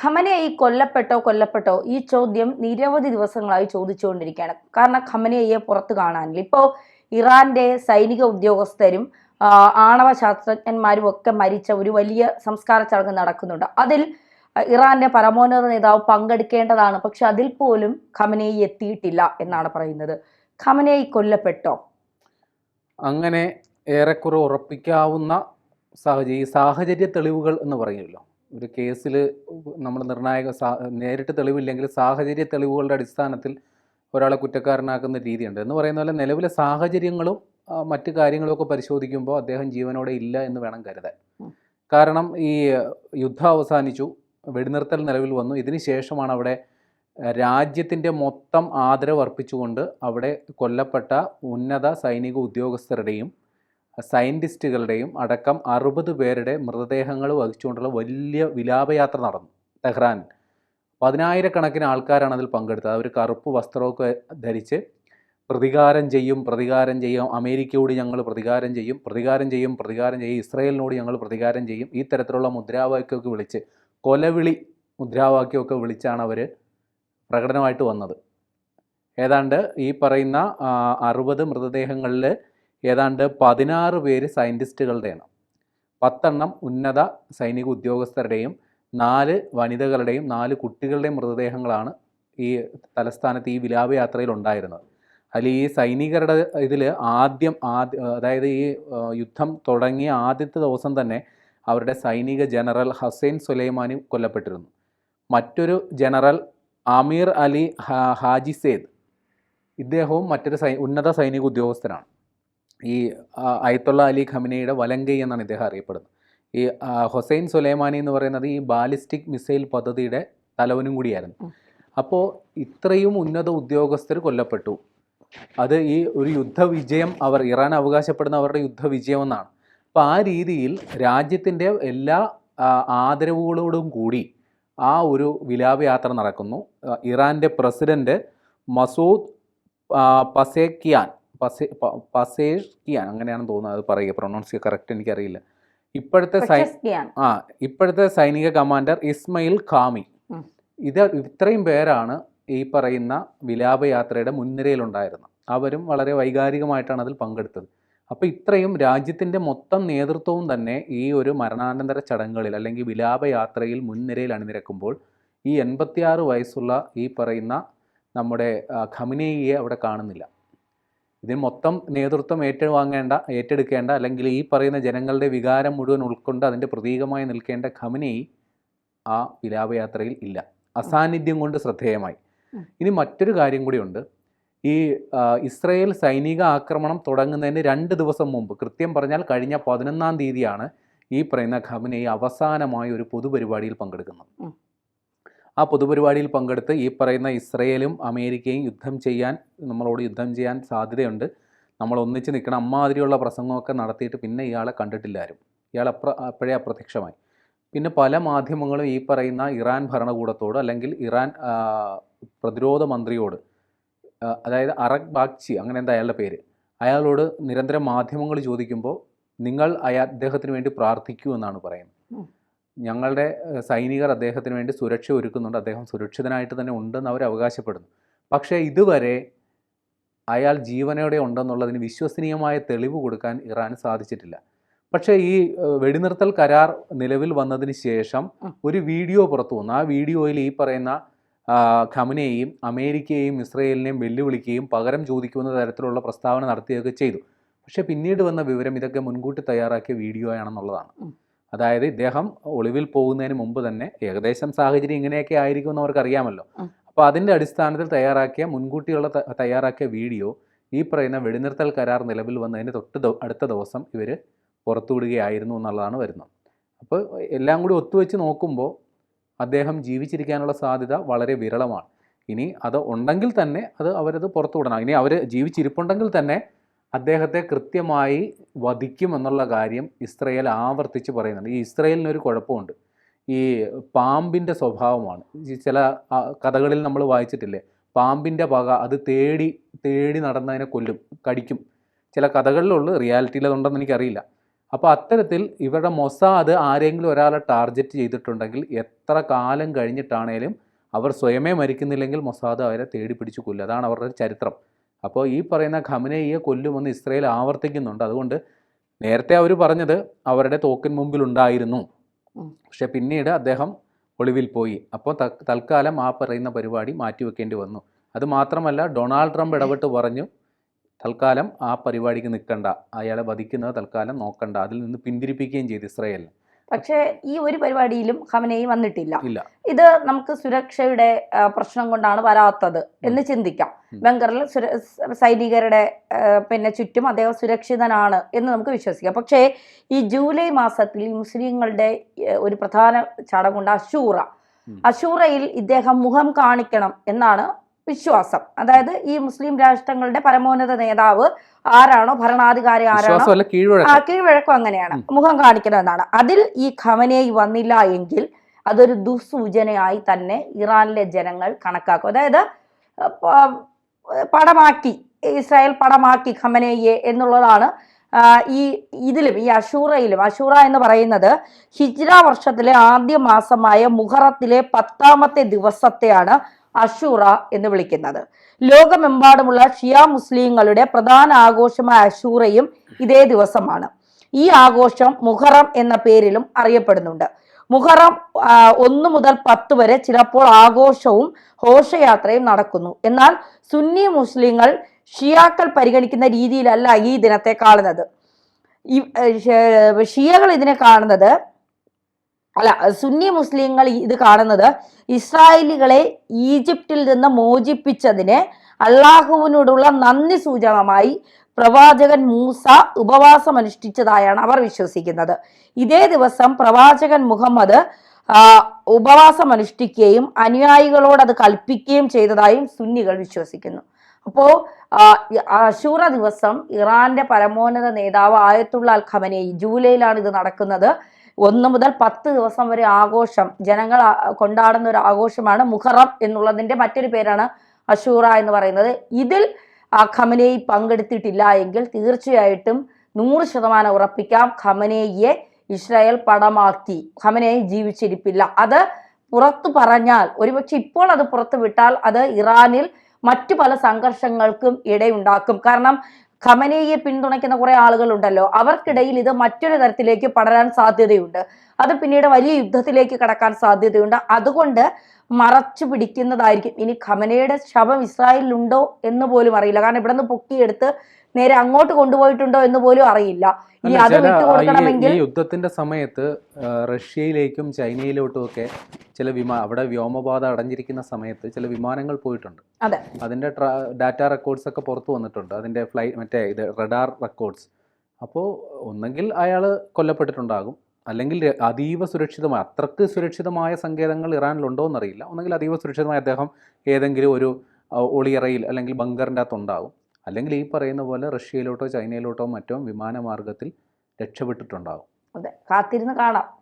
ഖമനയായി കൊല്ലപ്പെട്ടോ കൊല്ലപ്പെട്ടോ ഈ ചോദ്യം നിരവധി ദിവസങ്ങളായി ചോദിച്ചുകൊണ്ടിരിക്കുകയാണ്. കാരണം ഖമനയെ പുറത്ത് കാണാനില്ല. ഇപ്പോൾ ഇറാന്റെ സൈനിക ഉദ്യോഗസ്ഥരും ആണവ ശാസ്ത്രജ്ഞന്മാരും ഒക്കെ മരിച്ച ഒരു വലിയ സംസ്കാര ചടങ്ങ് നടക്കുന്നുണ്ട്. അതിൽ ഇറാന്റെ പരമോന്നത നേതാവ് പങ്കെടുക്കേണ്ടതാണ്. പക്ഷെ അതിൽ പോലും ഖമനയി എത്തിയിട്ടില്ല എന്നാണ് പറയുന്നത്. ഖമനയി കൊല്ലപ്പെട്ടോ? അങ്ങനെ ഏറെക്കുറെ ഉറപ്പിക്കാവുന്ന സാഹചര്യം സാഹചര്യ തെളിവുകൾ എന്ന് പറയുമല്ലോ. ഒരു കേസിൽ നമ്മൾ നിർണായക സാ നേരിട്ട് തെളിവില്ലെങ്കിൽ സാഹചര്യ തെളിവുകളുടെ അടിസ്ഥാനത്തിൽ ഒരാളെ കുറ്റക്കാരനാക്കുന്ന രീതിയുണ്ട്. എന്ന് പറയുന്ന പോലെ നിലവിലെ സാഹചര്യങ്ങളും മറ്റു മറ്റു കാര്യങ്ങളുമൊക്കെ പരിശോധിക്കുമ്പോൾ അദ്ദേഹം ജീവനോടെ ഇല്ല എന്ന് വേണം കരുതാൻ. കാരണം ഈ യുദ്ധം അവസാനിച്ചു വെടിനിർത്തൽ നിലവിൽ വന്നു. ഇതിന് ശേഷമാണ് അവിടെ രാജ്യത്തിന്റെ മൊത്തം ആദരവ് അർപ്പിച്ചുകൊണ്ട് അവിടെ കൊല്ലപ്പെട്ട ഉന്നത സൈനിക ഉദ്യോഗസ്ഥരുടെയും സയന്റിസ്റ്റുകളുടെയും അടക്കം അറുപത് പേരുടെ മൃതദേഹങ്ങൾ വഹിച്ചുകൊണ്ടുള്ള വലിയ വിലാപയാത്ര നടന്നു ടെഹ്റാൻ. പതിനായിരക്കണക്കിന് ആൾക്കാരാണ് അതിൽ പങ്കെടുത്തത്. അവർ കറുപ്പ് വസ്ത്രമൊക്കെ ധരിച്ച് പ്രതികാരം ചെയ്യും പ്രതികാരം ചെയ്യും. അമേരിക്കയോട് ഞങ്ങൾ പ്രതികാരം ചെയ്യും പ്രതികാരം ചെയ്യും പ്രതികാരം ചെയ്യും. ഇസ്രയേലിനോട് ഞങ്ങൾ പ്രതികാരം ചെയ്യും. ഈ തരത്തിലുള്ള മുദ്രാവാക്യമൊക്കെ വിളിച്ച് കൊലവിളി മുദ്രാവാക്യമൊക്കെ വിളിച്ചാണ് അവർ പ്രകടനമായിട്ട് വന്നത്. ഏതാണ്ട് ഈ പറയുന്ന അറുപത് മൃതദേഹങ്ങളിൽ ഏതാണ്ട് പതിനാറ് പേര് സയന്റിസ്റ്റുകളുടെയാണ് പത്തെണ്ണം ഉന്നത സൈനിക ഉദ്യോഗസ്ഥരുടെയും നാല് വനിതകളുടെയും നാല് കുട്ടികളുടെയും മൃതദേഹങ്ങളാണ് ഈ തലസ്ഥാനത്ത് ഈ വിലാപയാത്രയിൽ ഉണ്ടായിരുന്നത്. അതിൽ ഈ സൈനികരുടെ ഇതിൽ ആദ്യം ആദ്യ അതായത് ഈ യുദ്ധം തുടങ്ങിയ ആദ്യത്തെ ദിവസം തന്നെ അവരുടെ സൈനിക ജനറൽ ഹസൈൻ സുലൈമാനി കൊല്ലപ്പെട്ടിരുന്നു. മറ്റൊരു general Amir Ali Haji Hajizadeh ഇദ്ദേഹവും മറ്റൊരു സൈ ഉന്നത സൈനിക ഉദ്യോഗസ്ഥനാണ്. ഈ അയത്തുള്ള അലി ഖമിനയുടെ വലങ്കൈ എന്നാണ് ഇദ്ദേഹം അറിയപ്പെടുന്നത്. ഈ ഹുസൈൻ സുലൈമാനി എന്ന് പറയുന്നത് ഈ ബാലിസ്റ്റിക് മിസൈൽ പദ്ധതിയുടെ തലവനും കൂടിയായിരുന്നു. അപ്പോൾ ഇത്രയും ഉന്നത ഉദ്യോഗസ്ഥർ കൊല്ലപ്പെട്ടു. അത് ഈ ഒരു യുദ്ധവിജയം അവർ ഇറാൻ അവകാശപ്പെടുന്ന അവരുടെ യുദ്ധവിജയം എന്നാണ്. അപ്പോൾ ആ രീതിയിൽ രാജ്യത്തിന്റെ എല്ലാ ആദരവുകളോടും കൂടി ആ ഒരു വിലാപയാത്ര നടക്കുന്നു. ഇറാന്റെ പ്രസിഡന്റ് മസൂദ് പസേക്കിയാൻ പസേ അങ്ങനെയാണ് അങ്ങനെയാണെന്ന് തോന്നുന്നത് അത് പറയുക. പ്രൊണൗൺസ് കറക്റ്റ് എനിക്കറിയില്ല. ഇപ്പോഴത്തെ സൈ ആ ഇപ്പോഴത്തെ സൈനിക കമാൻഡർ ഇസ്മയിൽ ഖാമി. ഇത് ഇത്രയും പേരാണ് ഈ പറയുന്ന വിലാപയാത്രയുടെ മുൻനിരയിലുണ്ടായിരുന്നത്. അവരും വളരെ വൈകാരികമായിട്ടാണ് അതിൽ പങ്കെടുത്തത്. അപ്പോൾ ഇത്രയും രാജ്യത്തിന്റെ മൊത്തം നേതൃത്വവും തന്നെ ഈ ഒരു മരണാനന്തര ചടങ്ങുകളിൽ അല്ലെങ്കിൽ വിലാപയാത്രയിൽ മുൻനിരയിൽ അണിനിരക്കുമ്പോൾ ഈ എൺപത്തിയാറ് വയസ്സുള്ള ഈ പറയുന്ന നമ്മുടെ ഖമിനേയെ അവിടെ കാണുന്നില്ല. ഇതിന് മൊത്തം നേതൃത്വം ഏറ്റുവാങ്ങേണ്ട ഏറ്റെടുക്കേണ്ട അല്ലെങ്കിൽ ഈ പറയുന്ന ജനങ്ങളുടെ വികാരം മുഴുവൻ ഉൾക്കൊണ്ട് അതിന്റെ പ്രതീകമായി നിൽക്കേണ്ട ഖമനി ആ വിലാപയാത്രയിൽ ഇല്ല. അസാന്നിധ്യം കൊണ്ട് ശ്രദ്ധേയമായി. ഇനി മറ്റൊരു കാര്യം കൂടിയുണ്ട്. ഈ ഇസ്രയേൽ സൈനിക ആക്രമണം തുടങ്ങുന്നതിന് രണ്ട് ദിവസം മുമ്പ് കൃത്യം പറഞ്ഞാൽ കഴിഞ്ഞ പതിനൊന്നാം തീയതിയാണ് ഈ പറയുന്ന ഖമനി അവസാനമായി ഒരു പൊതുപരിപാടിയിൽ പങ്കെടുക്കുന്നത്. ആ പൊതുപരിപാടിയിൽ പങ്കെടുത്ത് ഈ പറയുന്ന ഇസ്രയേലും അമേരിക്കയും യുദ്ധം ചെയ്യാൻ നമ്മളോട് യുദ്ധം ചെയ്യാൻ സാധ്യതയുണ്ട്. നമ്മൾ ഒന്നിച്ച് നിൽക്കണം. അമ്മാതിരിയുള്ള പ്രസംഗമൊക്കെ നടത്തിയിട്ട് പിന്നെ ഇയാളെ കണ്ടിട്ടില്ലാരും ഇയാൾ അപ്ര അപ്പോഴേ അപ്രത്യക്ഷമായി. പിന്നെ പല മാധ്യമങ്ങളും ഈ പറയുന്ന ഇറാൻ ഭരണകൂടത്തോട് അല്ലെങ്കിൽ ഇറാൻ പ്രതിരോധ മന്ത്രിയോട് അതായത് അറക് ബാഗ്ചി അങ്ങനെ എന്താ അയാളുടെ പേര് അയാളോട് നിരന്തരം മാധ്യമങ്ങൾ ചോദിക്കുമ്പോൾ നിങ്ങൾ അയാ അദ്ദേഹത്തിന് വേണ്ടി പ്രാർത്ഥിക്കൂ എന്നാണ് പറയുന്നത്. ഞങ്ങളുടെ സൈനികർ അദ്ദേഹത്തിന് വേണ്ടി സുരക്ഷ ഒരുക്കുന്നുണ്ട്. അദ്ദേഹം സുരക്ഷിതനായിട്ട് തന്നെ ഉണ്ടെന്ന് അവർ അവകാശപ്പെടുന്നു. പക്ഷേ ഇതുവരെ അയാൾ ജീവനോടെ ഉണ്ടെന്നുള്ളതിന് വിശ്വസനീയമായ തെളിവ് കൊടുക്കാൻ ഇറാന് സാധിച്ചിട്ടില്ല. പക്ഷേ ഈ വെടിനിർത്തൽ കരാർ നിലവിൽ വന്നതിന് ശേഷം ഒരു വീഡിയോ പുറത്തു വന്നു. ആ വീഡിയോയിൽ ഈ പറയുന്ന ഖമനെയും അമേരിക്കയെയും ഇസ്രയേലിനെയും വെല്ലുവിളിക്കുകയും പകരം ചോദിക്കുന്ന തരത്തിലുള്ള പ്രസ്താവന നടത്തുകയൊക്കെ ചെയ്തു. പക്ഷേ പിന്നീട് വന്ന വിവരം ഇതൊക്കെ മുൻകൂട്ടി തയ്യാറാക്കിയ വീഡിയോ ആണെന്നുള്ളതാണ്. അതായത് ഇദ്ദേഹം ഒളിവിൽ പോകുന്നതിന് മുമ്പ് തന്നെ ഏകദേശം സാഹചര്യം ഇങ്ങനെയൊക്കെ ആയിരിക്കും എന്ന് അവർക്ക് അറിയാമല്ലോ ഉം. അപ്പോൾ അതിന്റെ അടിസ്ഥാനത്തിൽ തയ്യാറാക്കിയ മുൻകൂട്ടിയുള്ള തയ്യാറാക്കിയ വീഡിയോ ഈ പറയുന്ന വെടിനിർത്തൽ കരാർ നിലവിൽ വന്നതിന് തൊട്ട് അടുത്ത ദിവസം ഇവർ പുറത്തുവിടുകയായിരുന്നു എന്നുള്ളതാണ് വരുന്നത്. അപ്പോൾ എല്ലാം കൂടി ഒത്തുവെച്ച് നോക്കുമ്പോൾ അദ്ദേഹം ജീവിച്ചിരിക്കാനുള്ള സാധ്യത വളരെ വിരളമാണ്. ഇനി അത് ഉണ്ടെങ്കിൽ തന്നെ അത് അവരത് പുറത്തുവിടണം. ഇനി അവർ ജീവിച്ചിരിപ്പുണ്ടെങ്കിൽ തന്നെ അദ്ദേഹത്തെ കൃത്യമായി വധിക്കും എന്നുള്ള കാര്യം ഇസ്രയേൽ ആവർത്തിച്ച് പറയുന്നുണ്ട്. ഈ ഇസ്രയേലിനൊരു കുഴപ്പമുണ്ട്. ഈ പാമ്പിന്റെ സ്വഭാവമാണ്. ചില കഥകളിൽ നമ്മൾ വായിച്ചിട്ടില്ലേ? പാമ്പിന്റെ പക അത് തേടി തേടി നടന്നതിനെ കൊല്ലും കടിക്കും. ചില കഥകളിലുള്ളൂ റിയാലിറ്റിയിൽ അതുണ്ടെന്ന് എനിക്കറിയില്ല. അപ്പോൾ അത്തരത്തിൽ ഇവരുടെ മൊസാദ് ആരെങ്കിലും ഒരാളെ ടാർഗറ്റ് ചെയ്തിട്ടുണ്ടെങ്കിൽ എത്ര കാലം കഴിഞ്ഞിട്ടാണേലും അവർ സ്വയമേ മരിക്കുന്നില്ലെങ്കിൽ മൊസാദ് അവരെ തേടി പിടിച്ചു കൊല്ലും. അതാണ് അവരുടെ ചരിത്രം. അപ്പോൾ ഈ പറയുന്ന ഖമനയെ കൊല്ലുമെന്ന് ഇസ്രയേൽ ആവർത്തിക്കുന്നുണ്ട്. അതുകൊണ്ട് നേരത്തെ അവർ പറഞ്ഞത് അവരുടെ തോക്കിൻ മുമ്പിൽ ഉണ്ടായിരുന്നു. പക്ഷെ പിന്നീട് അദ്ദേഹം ഒളിവിൽ പോയി. അപ്പോൾ തൽക്കാലം ആ പറയുന്ന പരിപാടി മാറ്റിവെക്കേണ്ടി വന്നു. അത് മാത്രമല്ല ഡൊണാൾഡ് ട്രംപ് ഇടപെട്ട് പറഞ്ഞു തൽക്കാലം ആ പരിപാടിക്ക് നിൽക്കണ്ട. അയാളെ വധിക്കുന്നത് തൽക്കാലം നോക്കണ്ട. അതിൽ നിന്ന് പിന്തിരിപ്പിക്കുകയും ചെയ്തു ഇസ്രയേൽ പക്ഷേ ഈ ഒരു പരിപാടിയിലും ഖമനേയി വന്നിട്ടില്ല. ഇത് നമുക്ക് സുരക്ഷയുടെ പ്രശ്നം കൊണ്ടാണ് വരാത്തത് എന്ന് ചിന്തിക്കാം. ബംഗറിൽ സൈനികരുടെ പിന്നെ ചുറ്റും അദ്ദേഹം സുരക്ഷിതനാണ് എന്ന് നമുക്ക് വിശ്വസിക്കാം. പക്ഷേ ഈ ജൂലൈ മാസത്തിൽ മുസ്ലിങ്ങളുടെ ഒരു പ്രധാന ചടങ്ങുണ്ട് അശൂറ. അശൂറയിൽ ഇദ്ദേഹം മുഖം കാണിക്കണം എന്നാണ് വിശ്വാസം. അതായത് ഈ മുസ്ലിം രാഷ്ട്രങ്ങളുടെ പരമോന്നത നേതാവ് ആരാണോ? ഭരണാധികാരി ആരാണോ? ആ കീഴ്വഴക്കം. കീഴ്വഴക്കം അങ്ങനെയാണ്. മുഖം കാണിക്കണമെന്നാണ് അതിൽ ഈ ഖമനേയി വന്നില്ല എങ്കിൽ അതൊരു ദുസൂചനയായി തന്നെ ഇറാനിലെ ജനങ്ങൾ കണക്കാക്കും. അതായത് പടമാക്കി ഇസ്രായേൽ പടമാക്കി ഖമനേയെ എന്നുള്ളതാണ് ഈ ഇതിലും ഈ അഷൂറയിലും അഷൂറ എന്ന് പറയുന്നത് ഹിജ്ര വർഷത്തിലെ ആദ്യ മാസമായ മുഹറത്തിലെ പത്താമത്തെ ദിവസത്തെയാണ് അഷൂറ എന്ന് വിളിക്കുന്നത്. ലോകമെമ്പാടുമുള്ള ഷിയ മുസ്ലിങ്ങളുടെ പ്രധാന ആഘോഷമായ അഷൂറയും ഇതേ ദിവസമാണ്. ഈ ആഘോഷം മുഹറം എന്ന പേരിലും അറിയപ്പെടുന്നുണ്ട്. മുഹറം ഒന്നു മുതൽ പത്ത് വരെ ചിലപ്പോൾ ആഘോഷവും ഘോഷയാത്രയും നടക്കുന്നു. എന്നാൽ സുന്നി മുസ്ലിങ്ങൾ ഷിയാക്കൾ പരിഗണിക്കുന്ന രീതിയിലല്ല ഈ ദിനത്തെ കാണുന്നത്. ഷിയകൾ ഇതിനെ കാണുന്നത് അല്ല സുന്നി മുസ്ലിങ്ങൾ ഇത് കാണുന്നത് ഇസ്രായേലികളെ ഈജിപ്തിൽ നിന്ന് മോചിപ്പിച്ചതിനെ അള്ളാഹുവിനോടുള്ള നന്ദി സൂചകമായി പ്രവാചകൻ മൂസ ഉപവാസം അനുഷ്ഠിച്ചതായാണ് അവർ വിശ്വസിക്കുന്നത്. ഇതേ ദിവസം പ്രവാചകൻ മുഹമ്മദ് ഉപവാസം അനുഷ്ഠിക്കുകയും അനുയായികളോട് അത് കൽപ്പിക്കുകയും ചെയ്തതായും സുന്നികൾ വിശ്വസിക്കുന്നു. അപ്പോൾ അശൂറ ദിവസം ഇറാന്റെ പരമോന്നത നേതാവ് ആയത്തുള്ള അൽ ഖമനേയി ജൂലൈയിലാണ് ഇത് നടക്കുന്നത്. ഒന്ന് മുതൽ പത്ത് ദിവസം വരെ ആഘോഷം. ജനങ്ങൾ കൊണ്ടാടുന്ന ഒരു ആഘോഷമാണ് മുഹറം എന്നുള്ളതിന്റെ മറ്റൊരു പേരാണ് അഷൂറ എന്ന് പറയുന്നത്. ഇതിൽ ഖമനേയി പങ്കെടുത്തിട്ടില്ല എങ്കിൽ തീർച്ചയായിട്ടും നൂറ് ശതമാനം ഉറപ്പിക്കാം. ഖമനേയെ ഇസ്രായേൽ പടമാക്കി. ഖമനേയി ജീവിച്ചിരിപ്പില്ല. അത് പുറത്തു പറഞ്ഞാൽ ഒരുപക്ഷെ ഇപ്പോൾ അത് പുറത്തു വിട്ടാൽ അത് ഇറാനിൽ മറ്റു പല സംഘർഷങ്ങൾക്കും ഇടയുണ്ടാക്കും. കാരണം ഖമനയെ പിന്തുണയ്ക്കുന്ന കുറെ ആളുകളുണ്ടല്ലോ. അവർക്കിടയിൽ ഇത് മറ്റൊരു തരത്തിലേക്ക് പടരാൻ സാധ്യതയുണ്ട്. അത് പിന്നീട് വലിയ യുദ്ധത്തിലേക്ക് കടക്കാൻ സാധ്യതയുണ്ട്. അതുകൊണ്ട് മറച്ചു പിടിക്കുന്നതായിരിക്കും. ഇനി ഖമനയുടെ ശവം ഇസ്രായേലിലുണ്ടോ എന്ന് പോലും അറിയില്ല. കാരണം ഇവിടെ നിന്ന് പൊക്കിയെടുത്ത് നേരെ അങ്ങോട്ട് കൊണ്ടുപോയിട്ടുണ്ടോ എന്ന് പോലും അറിയില്ല. ഇനി അത് വിട്ടുകൊടുക്കണമെങ്കിൽ യുദ്ധത്തിന്റെ സമയത്ത് റഷ്യയിലേക്കും ചൈനയിലോട്ടും ഒക്കെ ചില വിമാ അവിടെ വ്യോമപാത അടഞ്ഞിരിക്കുന്ന സമയത്ത് ചില വിമാനങ്ങൾ പോയിട്ടുണ്ട്. അതെ. അതിന്റെ ഡാറ്റ റെക്കോർഡ്സ് ഒക്കെ പുറത്തു വന്നിട്ടുണ്ട്. അതിന്റെ ഫ്ലൈ മറ്റേ ഇത് റഡാർ റെക്കോർഡ്സ്. അപ്പോൾ ഒന്നെങ്കിൽ അയാൾ കൊല്ലപ്പെട്ടിട്ടുണ്ടാകും. അല്ലെങ്കിൽ അതീവ സുരക്ഷിതമായ അത്രയ്ക്ക് സുരക്ഷിതമായ സങ്കേതങ്ങൾ ഇറാനിലുണ്ടോ എന്നറിയില്ല. ഒന്നെങ്കിൽ അതീവ സുരക്ഷിതമായ അദ്ദേഹം ഏതെങ്കിലും ഒരു ഒളിയറയിൽ അല്ലെങ്കിൽ ബങ്കറിന്റെ അകത്ത് ഉണ്ടാകും അല്ലെങ്കിൽ ഈ പറയുന്ന പോലെ റഷ്യയിലോട്ടോ ചൈനയിലോട്ടോ മറ്റോ വിമാനമാർഗത്തിൽ രക്ഷപ്പെട്ടിട്ടുണ്ടാകും അതെ കാത്തിരുന്ന് കാണാം.